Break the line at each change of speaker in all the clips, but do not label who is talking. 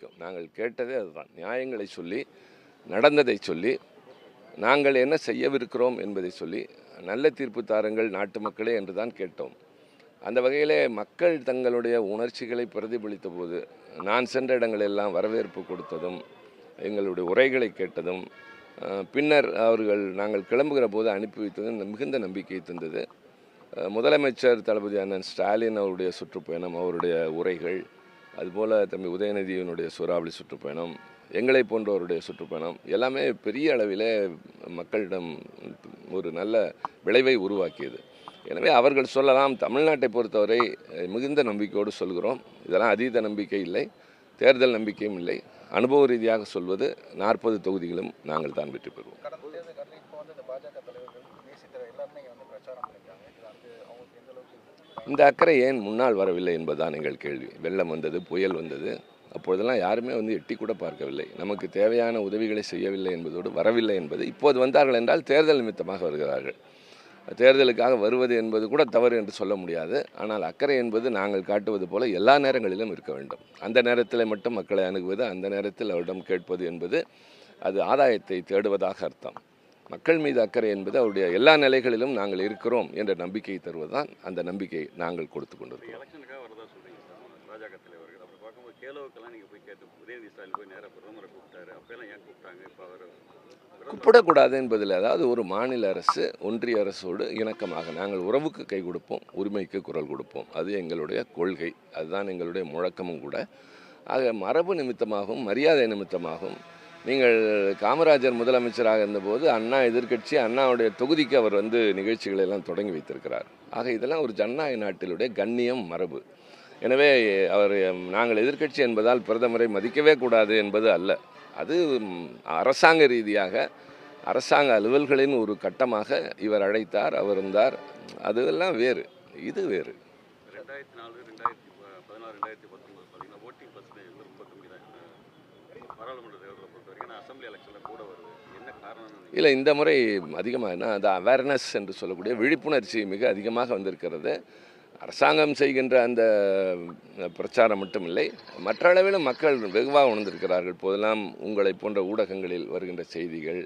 நம்பிக்கை நாங்கள் கேட்டதே அதுதான். நியாயங்களை சொல்லி நடந்ததை சொல்லி நாங்கள் என்ன செய்யவிருக்கிறோம் என்பதை சொல்லி நல்ல தீர்ப்பு தாருங்கள் நாட்டு மக்களே என்று தான் கேட்டோம். அந்த வகையிலே மக்கள் தங்களுடைய உணர்ச்சிகளை பிரதிபலித்த போது நான் சென்ற இடங்களெல்லாம் வரவேற்பு கொடுத்ததும் எங்களுடைய உரைகளை கேட்டதும் பின்னர் அவர்கள் நாங்கள் கிளம்புகிற போது அனுப்பி வைத்ததும் மிகுந்த நம்பிக்கை தந்தது. முதலமைச்சர் தளபதி அண்ணன் ஸ்டாலின் அவருடைய சுற்றுப்பயணம் அவருடைய உரைகள் அதுபோல் தம்பி உதயநிதியினுடைய சூறாவளி சுற்றுப்பயணம் எங்களை போன்றவருடைய சுற்றுப்பயணம் எல்லாமே பெரிய அளவிலே மக்களிடம் ஒரு நல்ல விளைவை உருவாக்கியது. எனவே அவர்கள் சொல்லலாம் தமிழ்நாட்டை பொறுத்தவரை மிகுந்த நம்பிக்கையோடு சொல்கிறோம். இதெல்லாம் அதீத நம்பிக்கை இல்லை தேர்தல் நம்பிக்கையும் இல்லை. அனுபவ ரீதியாக சொல்வது நாற்பது தொகுதிகளும் நாங்கள் தான் வெற்றி பெறுவோம்.
பாஜக தலைவர்கள் எல்லாருமே வந்து பிரச்சாரம் பண்ணியிருக்காங்க. இது வந்து அவங்களுக்கு எந்த அளவுக்கு
இந்த அக்கறை ஏன் முன்னால் வரவில்லை என்பதுதான் எங்கள் கேள்வி. வெள்ளம் வந்தது புயல் வந்தது அப்பொழுதெல்லாம் யாருமே வந்து எட்டி கூட பார்க்கவில்லை. நமக்கு தேவையான உதவிகளை செய்யவில்லை என்பதோடு வரவில்லை என்பது இப்போது வந்தார்கள் என்றால் தேர்தல் நிமித்தமாக வருகிறார்கள். தேர்தலுக்காக வருவது என்பது கூட தவறு என்று சொல்ல முடியாது. ஆனால் அக்கறை என்பது நாங்கள் காட்டுவது போல எல்லா நேரங்களிலும் இருக்க வேண்டும். அந்த நேரத்தில் மட்டும் மக்களை அணுகுவது அந்த நேரத்தில் அவரிடம் கேட்பது என்பது அது ஆதாயத்தை தேடுவதாக அர்த்தம். மக்கள் மீது அக்கறை என்பது அவருடைய எல்லா நிலைகளிலும் நாங்கள் இருக்கிறோம் என்ற நம்பிக்கையை தருவதுதான் அந்த நம்பிக்கை நாங்கள் கொடுத்து கொண்டிருக்கிறோம். கூப்பிடக்கூடாது என்பதில் அதாவது ஒரு மாநில அரசு ஒன்றிய அரசோடு இணக்கமாக நாங்கள் உறவுக்கு கை கொடுப்போம் உரிமைக்கு குரல் கொடுப்போம். அது எங்களுடைய கொள்கை. அதுதான் எங்களுடைய முழக்கமும் கூட. ஆக மரபு நிமித்தமாகவும் மரியாதை நிமித்தமாகவும் நீங்கள் காமராஜர் முதலமைச்சராக இருந்தபோது அண்ணா எதிர்க்கட்சி அண்ணாவுடைய தொகுதிக்கு அவர் வந்து நிகழ்ச்சிகளை எல்லாம் தொடங்கி வைத்திருக்கிறார். ஆக இதெல்லாம் ஒரு ஜனநாயக நாட்டிலுடைய கண்ணியம் மரபு. எனவே அவர் நாங்கள் எதிர்க்கட்சி என்பதால் பிரதமரை மதிக்கவே கூடாது என்பது அல்ல. அது அரசாங்க ரீதியாக அரசாங்க அலுவல்களின் ஒரு கட்டமாக இவர் அழைத்தார் அவர் இருந்தார். அதெல்லாம் வேறு. இது வேறு.
ரெண்டாயிரத்தி நாலு ரெண்டாயிரத்தி பதினாறு ரெண்டாயிரத்தி பத்தொன்பது பார்த்தீங்கன்னா ஓட்டிங் பர்சன்டேஜ் வந்து ரொம்ப கம்மி தான்
இல்லை இந்த முறை அதிகமாக என்ன அந்த அவேர்னஸ் என்று சொல்லக்கூடிய விழிப்புணர்ச்சி மிக அதிகமாக வந்திருக்கிறது. அரசாங்கம் செய்கின்ற அந்த பிரச்சாரம் மட்டும் இல்லை மற்ற அளவிலும் மக்கள் வெகுவாக உணர்ந்திருக்கிறார்கள். போதெல்லாம் உங்களை போன்ற ஊடகங்களில் வருகின்ற செய்திகள்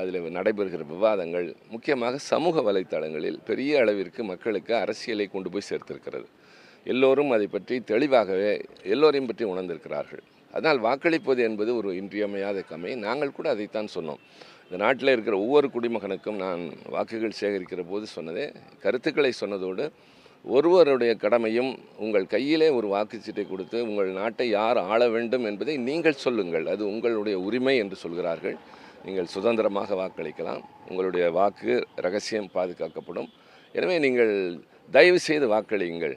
அதில் நடைபெறுகிற விவாதங்கள் முக்கியமாக சமூக வலைத்தளங்களில் பெரிய அளவிற்கு மக்களுக்கு அரசியலை கொண்டு போய் சேர்த்திருக்கிறது. எல்லோரும் அதை பற்றி தெளிவாகவே எல்லோரையும் பற்றி உணர்ந்திருக்கிறார்கள். அதனால் வாக்களிப்பது என்பது ஒரு இன்றியமையாத கமை. நாங்கள் கூட அதைத்தான் சொன்னோம். இந்த நாட்டில் இருக்கிற ஒவ்வொரு குடிமகனுக்கும் நான் வாக்குகள் சேகரிக்கிற போது சொன்னதே கருத்துக்களை சொன்னதோடு ஒருவருடைய கடமையும் உங்கள் கையிலே ஒரு வாக்குச்சீட்டை கொடுத்து உங்கள் நாட்டை யார் ஆள வேண்டும் என்பதை நீங்கள் சொல்லுங்கள். அது உங்களுடைய உரிமை என்று சொல்கிறார்கள். நீங்கள் சுதந்திரமாக வாக்களிக்கலாம். உங்களுடைய வாக்கு ரகசியம் பாதுகாக்கப்படும். எனவே நீங்கள் தயவு செய்து வாக்களியுங்கள்.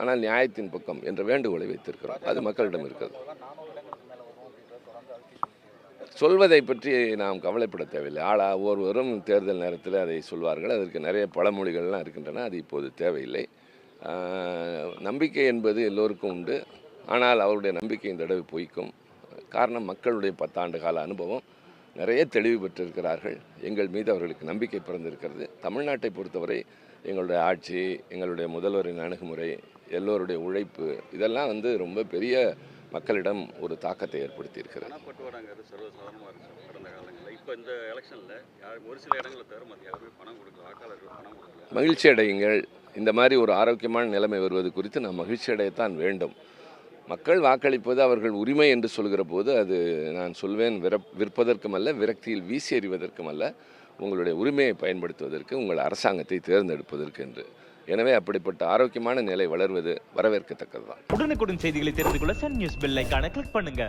ஆனால் நியாயத்தின் பக்கம் என்ற வேண்டுகோளை வைத்திருக்கிறோம். அது மக்களிடம் இருக்கிறது. சொல்வதை பற்றி நாம் கவலைப்பட தேவையில்லை. ஆளா ஒவ்வொருவரும் தேர்தல் நேரத்தில் அதை சொல்வார்கள். அதற்கு நிறைய பழமொழிகள்லாம் இருக்கின்றன. அது இப்போது தேவையில்லை. நம்பிக்கை என்பது எல்லோருக்கும் உண்டு. ஆனால் அவருடைய நம்பிக்கை இந்த தடவை பொய்க்கும். காரணம் மக்களுடைய பத்தாண்டு கால அனுபவம். நிறைய தெளிவு பெற்றிருக்கிறார்கள். எங்கள் மீது அவர்களுக்கு நம்பிக்கை பிறந்திருக்கிறது. தமிழ்நாட்டை பொறுத்தவரை எங்களுடைய ஆட்சி எங்களுடைய முதல்வரின் அணுகுமுறை எல்லோருடைய உழைப்பு இதெல்லாம் வந்து ரொம்ப பெரிய மக்களிடம் ஒரு தாக்கத்தை ஏற்படுத்தி
கொடுக்கல.
மகிழ்ச்சி அடையுங்கள். இந்த மாதிரி ஒரு ஆரோக்கியமான நிலைமை வருவது குறித்து நாம் மகிழ்ச்சி அடையத்தான் வேண்டும். மக்கள் வாக்களிப்பது அவர்கள் உரிமை என்று சொல்கிற போது அது நான் சொல்வேன் விர விற்பதற்கும் அல்ல விரக்தியில் வீசி எறிவதற்கும் அல்ல. உங்களுடைய உரிமையை பயன்படுத்துவதற்கு உங்கள் அரசாங்கத்தை தேர்ந்தெடுப்பதற்கு என்று. எனவே அப்படிப்பட்ட ஆரோக்கியமான நிலை வளர்வது வரவேற்கத்தக்கது தான்
உடனுக்குடன் செய்திகளை தெரிந்து கொள்ள சன் நியூஸ் பெல் ஐக்கான கிளிக் பண்ணுங்க.